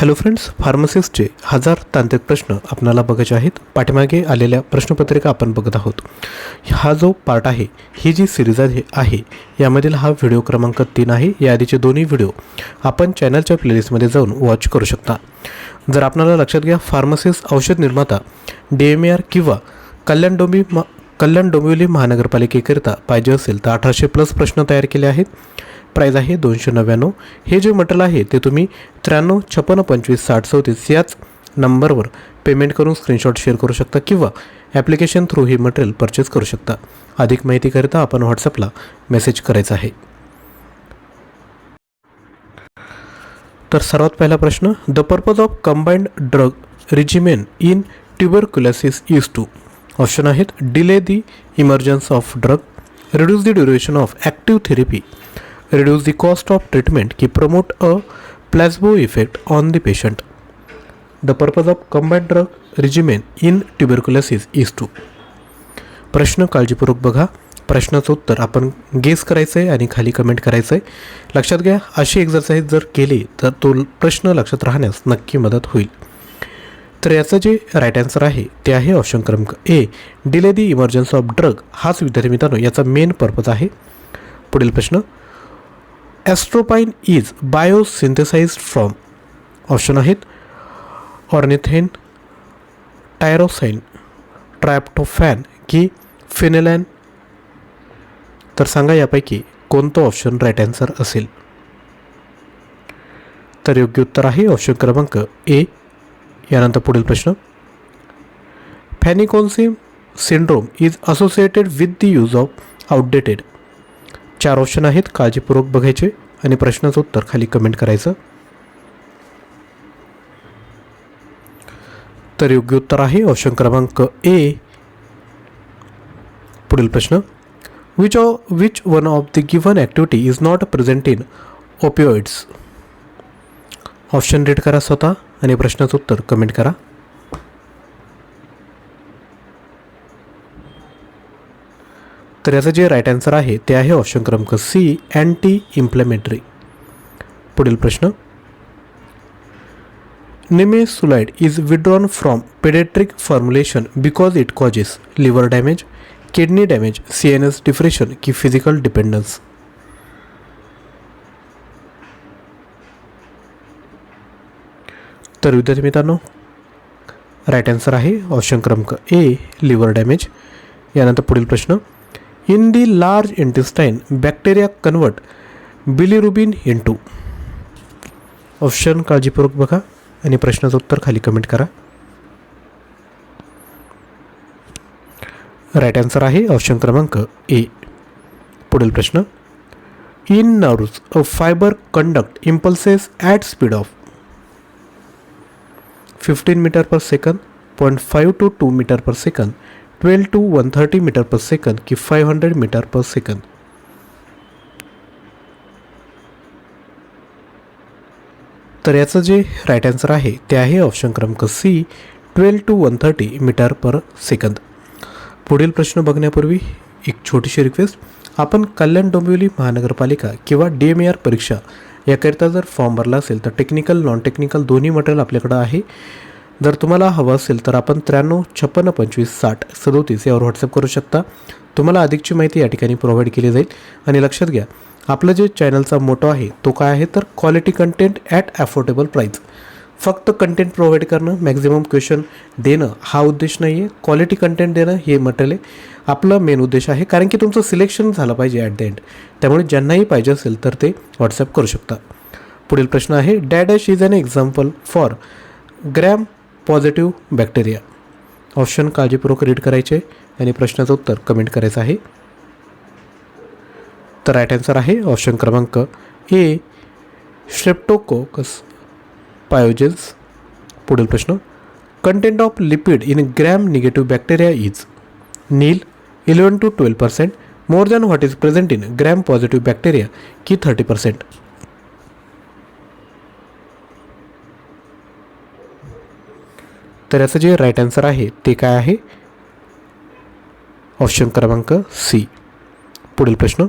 Hello friends फार्मसिस्टचे हजार तांत्रिक प्रश्न आपणाला बघायचे आहेत. पाठीमागे आलेल्या प्रश्नपत्रिका आपण बघत आहोत. हा जो पार्ट आहे ही जी सिरीज आहे यामधील हा व्हिडिओ क्रमांक तीन आहे. या आधीचे दोन्ही व्हिडिओ आपण चॅनलच्या प्लेलिस्टमध्ये जाऊन वॉच करू शकता. जर आपणाला लक्षात घ्या फार्मसिस्ट औषध निर्माता डी एम आर किंवा कल्याण डोंबी म कल्याण डोंबिवली महानगरपालिकेकरिता पाहिजे असेल तर अठराशे प्लस प्रश्न तयार केले आहेत. प्राईज आहे दोनशे नव्याण्णव. हे जे मटेरियल आहे ते तुम्ही त्र्याण्णव छप्पन्न पंचवीस साठ चौतीस याच नंबरवर पेमेंट करून स्क्रीनशॉट शेअर करू शकता किंवा ॲप्लिकेशन थ्रू हे मटेरियल परचेस करू शकता. अधिक माहितीकरिता आपण व्हॉट्सअपला मेसेज करायचा आहे. तर सर्वात पहिला प्रश्न the purpose of combined drug regimen in tuberculosis is to option आहेत delay the emergence of drug reduce the duration of active therapy reduce the cost of treatment की promote a placebo effect on the patient. The purpose of combined drug regimen in tuberculosis is to प्रश्न काळजीपूर्वक बघा. प्रश्नाचं उत्तर आपण guess करायचं आहे आणि खाली कमेंट करायचं आहे लक्षात घ्या अशी एक्झरसाईज जर केली तर तो प्रश्न लक्षात राहण्यास नक्की मदत होईल. तर याचं जे राईट आन्सर आहे ते आहे ऑप्शन क्रमांक A delay the emergency of drug हाच विद्यार्थी मित्रांनो याचा मेन पर्पज आहे. पुढील प्रश्न. Atropine is biosynthesized from option आहेत ऑर्निथेन टायरोसाईन ट्रॅप्टोफॅन की फिनेलॅन तर सांगा यापैकी कोणतं ऑप्शन राईट आन्सर असेल? तर योग्य उत्तर आहे ऑप्शन क्रमांक ए यानंतर पुढील प्रश्न. Fanconi's syndrome is associated with the use of outdated चार ऑप्शन आहेत. काळजीपूर्वक बघायचे आणि प्रश्नाचं उत्तर खाली कमेंट करायचं. तर योग्य उत्तर आहे ऑप्शन क्रमांक ए पुढील प्रश्न. Which uh which one of the given activity is not present in opioids option read करा स्वतः आणि प्रश्नाचं उत्तर कमेंट करा. तर याचं जे राईट आन्सर आहे ते आहे ऑप्शन क्रमांक सी अँटी इम्प्लेमेंटरी पुढील प्रश्न. Nimesulide is withdrawn from paediatric formulation because it causes liver damage kidney damage C N S depression की फिजिकल डिपेंडन्स तर विद्यार्थी मित्रांनो राईट आन्सर आहे ऑप्शन क्रमांक ए लिव्हर डॅमेज यानंतर पुढील प्रश्न. In the large intestine bacteria convert bilirubin into option काळजीपूर्वक बघा आणि प्रश्नाचं उत्तर खाली कमेंट करा. राईट आन्सर आहे ऑप्शन क्रमांक ए पुढील प्रश्न. In nerves A fibre conduct impulses at speed of fifteen metre per second point five to two metre per second twelve to one thirty metre per second की five hundred metre per second तर याचं जे right answer आहे ते आहे option क्रमांक C twelve to one thirty metre per second पुढील प्रश्न बघण्यापूर्वी एक छोटीशी रिक्वेस्ट आपण कल्याण डोंबिवली महानगरपालिका किंवा डी एम ए आर परीक्षा याकरिता जर फॉर्म भरला असेल तर टेक्निकल नॉन टेक्निकल दोन्ही मटेरियल आपल्याकडं आहे. जर तुम्हाला हवं असेल तर आपण त्र्याण्णव छप्पन्न पंचवीस साठ सदोतीस यावर व्हॉट्सअप करू शकता. तुम्हाला अधिकची माहिती या ठिकाणी प्रोव्हाइड केली जाईल. आणि लक्षात घ्या आपलं जे चॅनलचा मोटो आहे तो काय आहे? तर quality content at affordable price फक्त कंटेंट प्रोव्हाइड करणं मॅक्झिमम क्वेश्चन देणं हा उद्देश नाही आहे क्वालिटी कंटेंट देणं हे मटेरियल आहे. आपला मेन उद्देश आहे. कारण की तुमचं सिलेक्शन झालं पाहिजे ॲट द एंड त्यामुळे ज्यांनाही पाहिजे असेल तर ते व्हॉट्सअप करू शकता. पुढील प्रश्न आहे dash dash is an example for gram positive bacteria option काळजीपूर्वक रीड करायचे. आणि प्रश्नाचं उत्तर कमेंट करायचं आहे. तर राईट आन्सर आहे ऑप्शन क्रमांक ए स्ट्रेप्टोकोकस पायोजेन्स पुढील प्रश्न. Content of lipid in gram negative bacteria is nil eleven to twelve percent more than what is present in gram positive bacteria की थर्टी पर्सेंट तर याचं जे राईट आन्सर आहे ते काय आहे? ऑप्शन क्रमांक सी पुढील प्रश्न.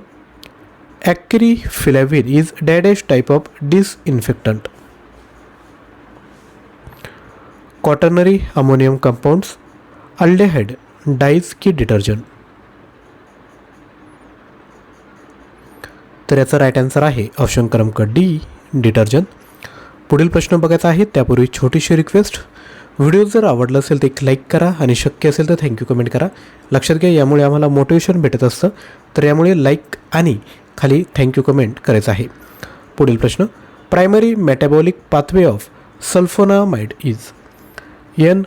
Acriflavine is डॅडेश type of disinfectant quaternary ammonium compounds aldehyde dyes की डिटर्जंट तर याचा राईट आन्सर आहे ऑप्शन क्रमांक डी डिटर्जंट पुढील प्रश्न बघायचा आहे त्यापूर्वी छोटीशी रिक्वेस्ट व्हिडिओ जर आवडला असेल तर एक लाईक करा आणि शक्य असेल तर थँक्यू कमेंट करा. लक्षात घ्या यामुळे आम्हाला मोटिवेशन भेटत असतं. तर यामुळे लाईक आणि खाली थँक्यू कमेंट करायचं आहे. पुढील प्रश्न primary metabolic pathway of sulphonamide is N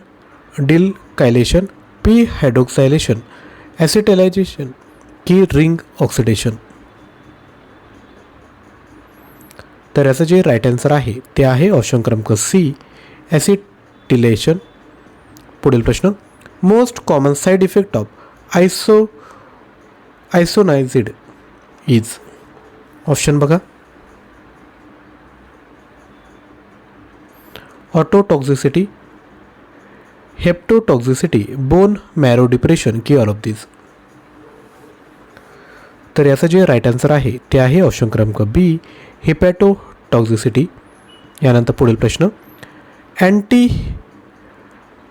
dealkylation P hydroxylation acetylation की रिंग ऑक्सिडेशन तर याचं जे राईट आन्सर आहे ते आहे ऑप्शन क्रमांक सी डिलेशन पुढील प्रश्न most common side effect of iso isoniazid is option बघा ototoxicity hepatotoxicity bone marrow depression की ऑल ऑफ दिस तर याचं जे राईट आन्सर आहे ते आहे ऑप्शन क्रमांक बी हिपॅटोटॉक्झिसिटी यानंतर पुढील प्रश्न. Anti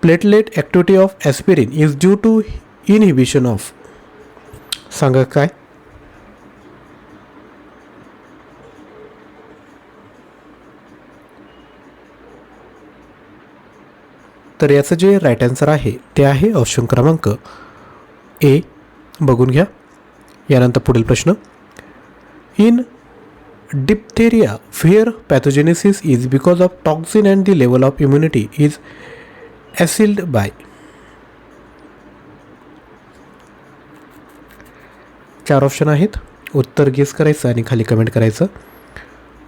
platelet activity of aspirin is due to inhibition of सांगा काय? तर याचं जे राईट आन्सर आहे ते आहे ऑप्शन क्रमांक ए बघून घ्या. यानंतर पुढील प्रश्न. In diphtheria fair pathogenesis is because of toxin and the level of immunity is assessed by चार ऑप्शन आहेत. उत्तर गेस करायचं आणि खाली कमेंट करायचं.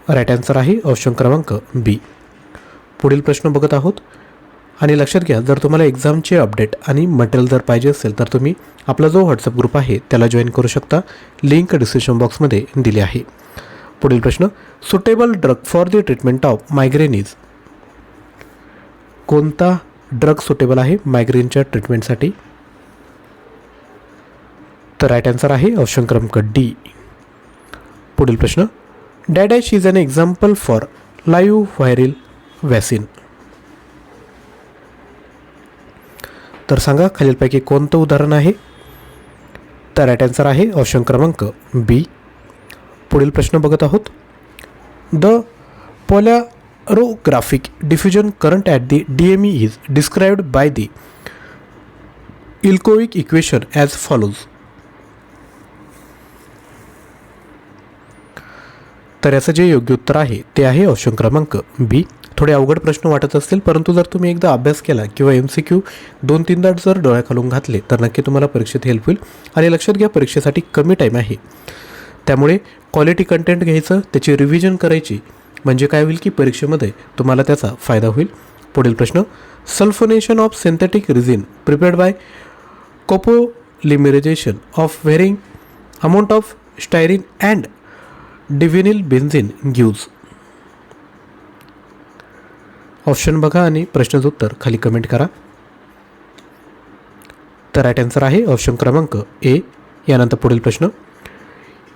राईट आन्सर आहे ऑप्शन क्रमांक बी पुढील प्रश्न बघत आहोत. आणि लक्षात घ्या जर तुम्हाला एक्झामचे अपडेट आणि मटेरियल जर पाहिजे असेल तर तुम्ही आपला जो व्हॉट्सअप ग्रुप आहे त्याला जॉईन करू शकता. लिंक डिस्क्रिप्शन बॉक्समध्ये दिली आहे. पुढील प्रश्न suitable drug for the treatment of migraine is कोणता ड्रग सुटेबल आहे मायग्रेनच्या ट्रीटमेंटसाठी तर राईट आन्सर आहे ऑप्शन क्रमांक डी पुढील प्रश्न dash dash is an example for live viral vaccine तर सांगा खालीलपैकी कोणतं उदाहरण आहे? तर राईट आन्सर आहे ऑप्शन क्रमांक बी पुढील प्रश्न बघत आहोत. The polarographic diffusion current at the D M E is described by the Ilkovic equation as follows तर याचं जे योग्य उत्तर आहे ते आहे ऑप्शन क्रमांक बी थोडे अवघड प्रश्न वाटत असतील परंतु जर तुम्ही एकदा अभ्यास केला किंवा एम सी क्यू दोन तीनदा जर डोळ्याखालून घातले तर नक्की तुम्हाला परीक्षेत हेल्प होईल. आणि लक्षात घ्या परीक्षेसाठी कमी टाईम आहे. त्यामुळे क्वालिटी कंटेंट घ्यायचं त्याची रिव्हिजन करायची म्हणजे काय होईल की परीक्षेमध्ये तुम्हाला त्याचा फायदा होईल. पुढील प्रश्न sulphonation of synthetic resin prepared by copolymerisation of varying amount of styrene and divinyl benzene gives option बघा आणि प्रश्नाचं उत्तर खाली कमेंट करा. तर राईट आन्सर आहे ऑप्शन क्रमांक ए यानंतर पुढील प्रश्न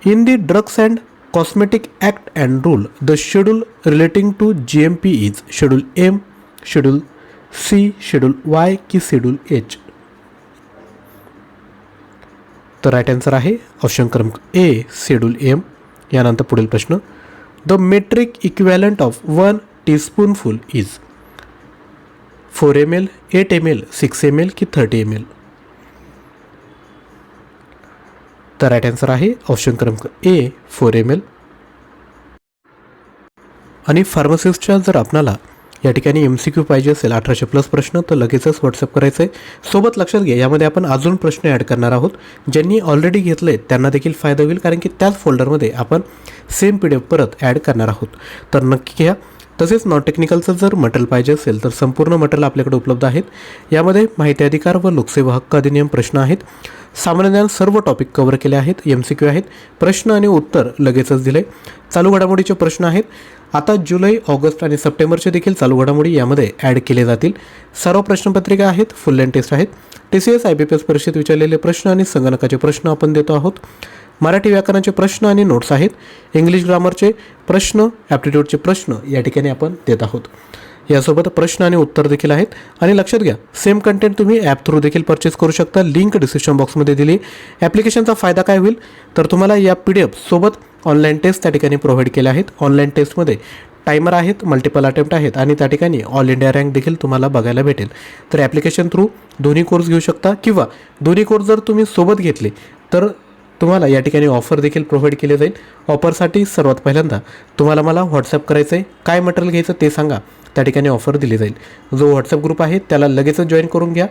In the drugs and cosmetic act and rule the schedule relating to G M P is schedule M schedule C schedule Y की शेड्यूल एच तर राईट आन्सर आहे ऑप्शन क्रमांक ए शेड्यूल एम यानंतर पुढील प्रश्न. The metric equivalent of one teaspoonful is four M L eight M L six M L की thirty M L तर right answer आहे ऑप्शन क्रमांक ए फोर एम एल आणि फार्मसिस्टच्या जर आपणाला या ठिकाणी एम सी क्यू पाहिजे असेल अठराशे प्लस प्रश्न तर लगेचच व्हॉट्सअप करायचं आहे सोबत लक्षात घ्या यामध्ये आपण अजून प्रश्न ॲड करणार आहोत. ज्यांनी ऑलरेडी घेतले त्यांना देखील फायदा होईल कारण की त्याच फोल्डरमध्ये आपण सेम पी डी एफ परत ॲड करणार आहोत. तर नक्की घ्या. तसेच नॉन टेक्निकलचं जर मटेरियल पाहिजे असेल तर संपूर्ण मटेरियल आपल्याकडे उपलब्ध आहेत. यामध्ये माहिती अधिकार व लोकसेवा हक्क अधिनियम प्रश्न आहेत. सामान्य ज्ञान सर्व टॉपिक कव्हर केले आहेत एम सी क्यू आहेत. प्रश्न आणि उत्तर लगेचच दिले. चालू घडामोडीचे प्रश्न आहेत. आता जुलै ऑगस्ट आणि सप्टेंबरचे देखील चालू घडामोडी यामध्ये ॲड केले जातील. सर्व प्रश्नपत्रिका आहेत फुल लँड टेस्ट आहेत. T C S I B P S परीक्षेत विचारलेले प्रश्न आणि संगणकाचे प्रश्न आपण देतो आहोत. मराठी व्याकरणाचे प्रश्न आणि नोट्स आहेत. इंग्लिश ग्रामरचे प्रश्न ॲप्टिट्यूडचे प्रश्न या ठिकाणी आपण देत आहोत. यासोबत प्रश्न आणि उत्तर देखील आहेत. आणि लक्षात घ्या सेम कंटेंट तुम्ही ॲप थ्रू देखील परचेस करू शकता. लिंक डिस्क्रिप्शन बॉक्समध्ये दिली. ॲप्लिकेशनचा फायदा काय होईल? तर तुम्हाला या पी डी एफ सोबत ऑनलाईन टेस्ट त्या ठिकाणी प्रोव्हाइड केल्या आहेत. ऑनलाईन टेस्टमध्ये टायमर आहेत मल्टिपल अटेम्प्ट आहेत आणि त्या ठिकाणी ऑल इंडिया रँक देखील तुम्हाला बघायला भेटेल. तर ॲप्लिकेशन थ्रू दोन्ही कोर्स घेऊ शकता किंवा दोन्ही कोर्स जर तुम्ही सोबत घेतले तर तुम्हाला या ठिकाणी ऑफर देखील प्रोव्हाइड केले जाईल. ऑफरसाठी सर्वात पहिल्यांदा तुम्हाला मला व्हॉट्सअप करायचं आहे काय मटेरियल घ्यायचं ते सांगा. त्या ठिकाणी ऑफर दिली जाईल. जो व्हॉट्सअप ग्रुप आहे त्याला लगेचच जॉईन करून घ्या.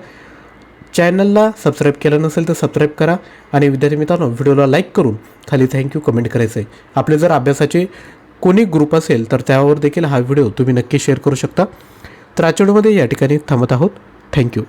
चॅनलला सबस्क्राईब केलं नसेल तर सबस्क्राईब करा. आणि विद्यार्थी मित्रांनो व्हिडिओला लाईक करून खाली थँक्यू कमेंट करायचं आहे आपले जर अभ्यासाचे कोणी ग्रुप असेल तर त्यावर देखील हा व्हिडिओ तुम्ही नक्की शेअर करू शकता. तर आजच्या या ठिकाणी थांबत आहोत. थँक्यू